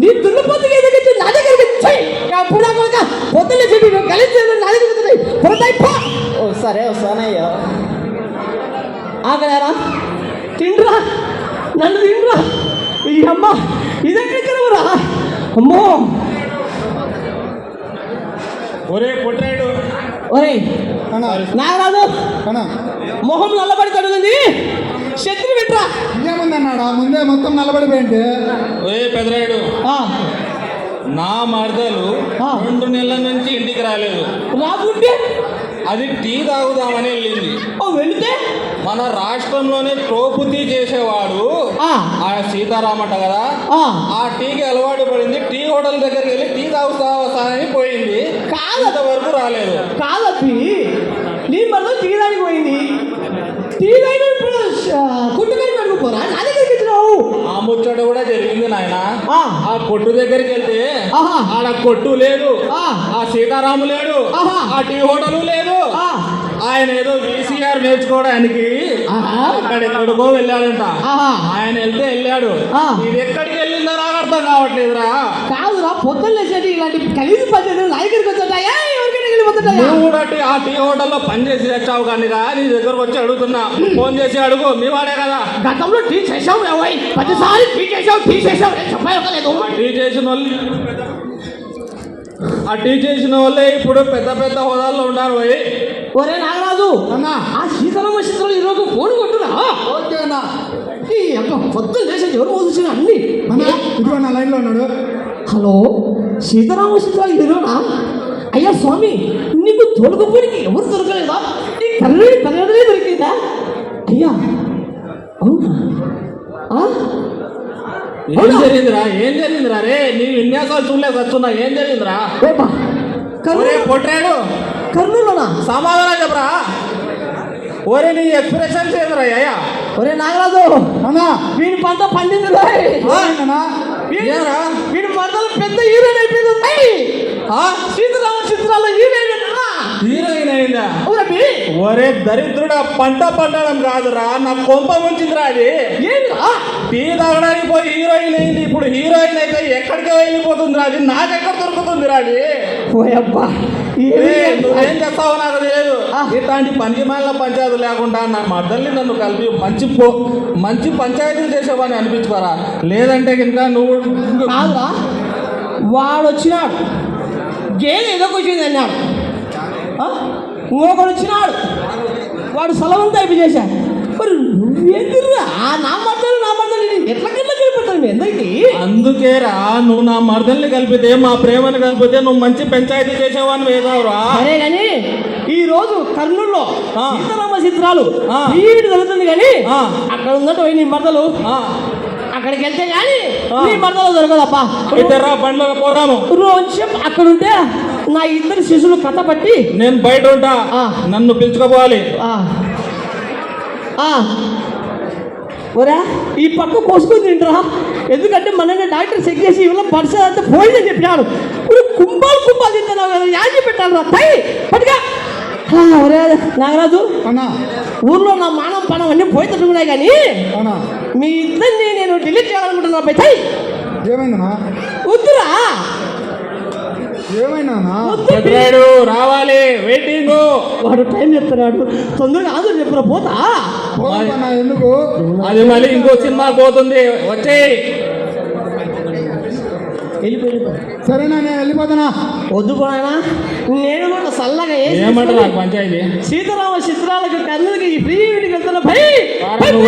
నీ దున్నపోతు ఎదుగుతూ నా దగ్గరికి పుడా కొడక పొద్దున్నే చెప్పి నువ్వు కలిసి నా దగ్గరికి వస్తున్నాయి పురతాయి పో. ఓ సరే వస్తానయ్యా ఆగలేరా? తిండ్రా? నన్ను తిండ్రా? ఈ అమ్మ ఇదెక్కడికరా అమ్మో. ఒరే పొట్టాడు ఒరేయ్ అన్నా. నాగరాజు. మొహం నల్లబడి తడుగుంది. శత్రు విట్రా ఇంకేముందన్నాడా? ముందే మొత్తం నిలబడిపోయింది. ఒరే పెదరాయుడు. ఆ, నా మరదలు. రెండు నెలల నుంచి ఇంటికి రాలేదు. రాకుంటే? అది టీ తాగుదామని వెళ్ళింది. వెళితే? మన రాష్ట్రంలోనే టోపు టీ చేసేవాడు ఆ, సీతారామట కదా? ఆ, ఆ టీకి అలవాటు పడింది. టీ హోటల్ దగ్గరికి వెళ్ళి టీ తాగుతా వస్తా అని పోయింది. కాదు. ఇంతవరకు రాలేదు. కాదప్పి నీ మళ్ళీ తీయడానికి పోయింది ఇప్పుడు కుట్టుకొని పడుకోపోరా నా దగ్గరికి వచ్చినావు ఆ ముచ్చట కూడా జరిగింది నాయన ఆ. కొట్టు దగ్గరికి వెళ్తే ఆహా. ఆడ కొట్టు లేదు ఆ. సీతారాము లేడు. ఆ టీ హోటల్ లేదు ఆయన ఏదో వీసీఆర్ నేర్చుకోవడానికి ఆహా. అక్కడెక్కడికో వెళ్ళాడంట. ఆయన వెళ్తే వెళ్ళాడు. ఇది ఎక్కడికి వెళ్ళిందో నాకు అర్థం కావట్లేదురా కాదురా పొద్దున్న ఇలాంటి ఖరీదు పద్ధతులు నా దగ్గరికి వచ్చాయా నువ్వు కూడా ఆ టీ హోటల్లో పని చేసి తెచ్చావు కానీ రా, నీ దగ్గరకు వచ్చి అడుగుతున్నా. ఫోన్ చేసి అడుగు మీ వాడే కదా. గతంలో టీ చేసావు పదిసార్లు టీ చేసావు టీ చేసావు చెప్పలేదు టీ చేసిన వాళ్ళు ఆ టీ చేసిన వాళ్ళే ఇప్పుడు పెద్ద పెద్ద హోదాల్లో ఉన్నారు పోయి ఒరే నాగరాజు అన్నా. ఆ సీతారామ చిత్రంలో ఈరోజు ఫోన్ కొట్టురా. ఓకే అన్నా. ఈ పొద్దున్న లేచి ఎవరు మోసిన అన్ని? అన్నా ఇదిగో నా లైన్లో ఉన్నాడు. హలో సీతారామ చిత్రాలు హీరోనా అయ్యా స్వామి నీకు తోలుకపోయికి ఎవరు దొరకలేదా? నీ కర్రీ కర్రీ దొరికిందా? అయ్యా అవునా? ఏం జరిగిందిరా? ఏం జరిగిందిరా? రే నీ విన్యాసాలు చూడలేక వస్తున్నా ఏం జరిగిందిరా? పొట్టాడు కర్నూలునా సమాధానం చెప్పరా? ఒరే నీ ఎక్స్ప్రెషన్స్ ఏందిరా అయ్యా ఒరే నాగరాజు! అన్నా వీడి పంట పండింది? వీడి పంటలు పెద్ద హీరోయిన్ అయిపోయింది. ఒరే దరిద్రుడా పంట పండడం కాదురా నా కొంప ముంచిందిరా అది. టీ తాగడానికి పోయి హీరోయిన్ అయింది ఇప్పుడు హీరోయిన్ అయితే ఎక్కడికి వెళ్ళిపోతుందిరా అది? నాకెక్కడ దొరుకుతుందిరా అది? ఓయబ్బా ఏ, ఏమి నువ్వేం చేస్తావో నాకు తెలియదు. ఇట్లాంటి పంచమాల పంచాయతీ లేకుండా నా మద్దల్ని నన్ను కలిపి మంచి పో మంచి పంచాయతీలు చేసేవాడిని అనిపించుకోరా? లేదంటే ఇంకా నువ్వు వాడు వచ్చినాడు గేదె ఏదో వచ్చింది అన్నాడు. ఇంకొకడు వచ్చినాడు వాడు సలవంతా అయిపోయి చేశాడు మరి నువ్వేందిరా నా మద్దలు నా మద్దలు ఎట్లా కింద కలిపెట్టాను ఎందరికి అందుకేరా నువ్వు నా మర్దల్ని కలిపితే మా ప్రేమను కలిపితే నువ్వు మంచి పంచాయతీ చేసేవాడిని వేదావురా సరే కానీ ఈ రోజు కర్నూలులో. సీతారామ చిత్రాలు. వీడు జరుగుతుంది కానీ. అక్కడ ఉన్నట్టు పోయి నీ మరదలు. అక్కడికి వెళ్తే కానీ. నీ మరదలు దొరకదప్పా. అయితే రా బండ్లో పోరాము రోజు అక్కడ ఉంటే నా ఇద్దరు శిశువులు కథ పట్టి నేను బయట ఉంటా. నన్ను పిలుచుకోపోవాలి. ఆ. ఒరా ఈ పక్క కోసుకుని తింటరా. ఎందుకంటే మనల్ని డాక్టర్ చెక్ చేసి ఇవాళ పరిసర అంతా పోయిందని చెప్పినాడు. ఇప్పుడు కుంభాలు కుంభాలు తింటున్నావు కదా యాజీ పెట్టాలి రా తై పట్టుగా ఒరే నాగరాజు. ఊర్లో నా మానం పణం అన్నీ పోయేటట్టున్నాయి కానీ మీ ఇద్దరిని నేను డిలీట్ చేయాలనుకుంటున్నా పై తై ఏమైందన్నా? వద్దురా. పెద్దరాయుడు రావాలి వెయిటింగ్. వాడు టైం చెప్తున్నాడు. తొందరగా ఆన్సర్ చెప్పురా పోతా. ఎందుకు? అది మళ్ళీ ఇంకో సినిమా పోతుంది. వచ్చేయి. వెళ్ళిపోయి సరేనా నేను వెళ్ళిపోతానా? వద్దు పోనా నేను కూడా చల్లగా ఏమంటారు పంచాయతీ? సీతారామ చిత్రాలకు కన్నులకి ఫ్రీ వెళ్తున్నా భయ్! వారం